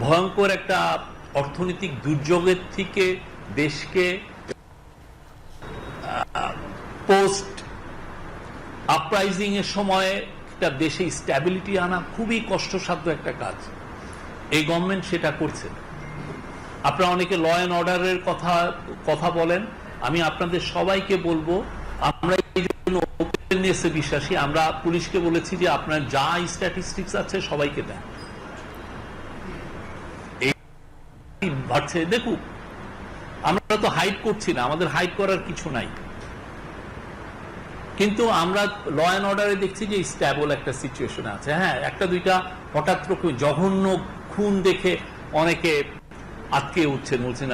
ভয়ঙ্কর একটা অর্থনৈতিক দুর্যোগের থেকে দেশকে পোস্ট আপরাইজিং এর সময় একটা দেশে স্ট্যাবিলিটি আনা খুবই কষ্টসাধ্য একটা কাজ। এই গভর্নমেন্ট সেটা করছে। আপনারা অনেকে ল অ্যান্ড অর্ডারের কথা কথা বলেন। আমি আপনাদের সবাইকে বলব, আমরা এই জন্য ওপেননেসে বিশ্বাসী। আমরা পুলিশকে বলেছি যে আপনার যা স্ট্যাটিস্টিক্স আছে সবাইকে দেন এই বাড়ছে দেখুক, আমরা তো হাইড করছি না, আমাদের হাইড করার কিছু নাই। কিন্তু আমরা ল অ্যান্ড অর্ডারে দেখছি যে স্ট্যাবল একটা সিচুয়েশন আছে। হ্যাঁ একটা দুইটা হঠাৎ রকম জঘন্য খুন দেখে অনেকে আটকে উঠছেন, বলছেন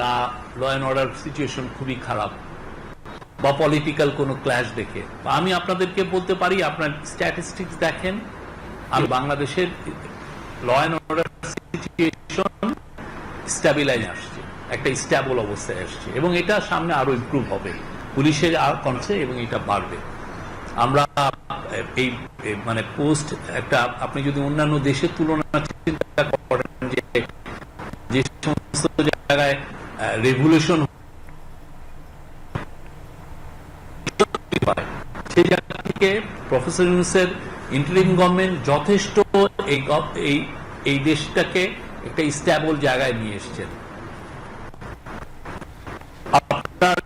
ল অ্যান্ড অর্ডার সিচুয়েশন খুবই খারাপ। বা পলিটিক্যাল কোনো ক্ল্যাশ দেখে। আমি আপনাদেরকে বলতে পারি, আপনার স্ট্যাটিস্টিক্স দেখেন। আমি বাংলাদেশের law and order situation stabilize আসছে, একটা স্ট্যাবল অবস্থায় আসছে এবং এটা সামনে আরও ইমপ্রুভ হবে। পুলিশের আর কনসে এবং এটা বাড়বে। আমরা, এই মানে পোস্ট একটা, আপনি যদি অন্যান্য দেশের তুলনা চিন্তা করেন যে যে সমস্ত জায়গায় রেগুলেশন সেই জায়গা থেকে প্রফেসর ইউনুসের ইন্টারিম গভর্নমেন্ট যথেষ্ট এই এই দেশটাকে একটা স্ট্যাবল জায়গায় নিয়ে এসছেন। আপনার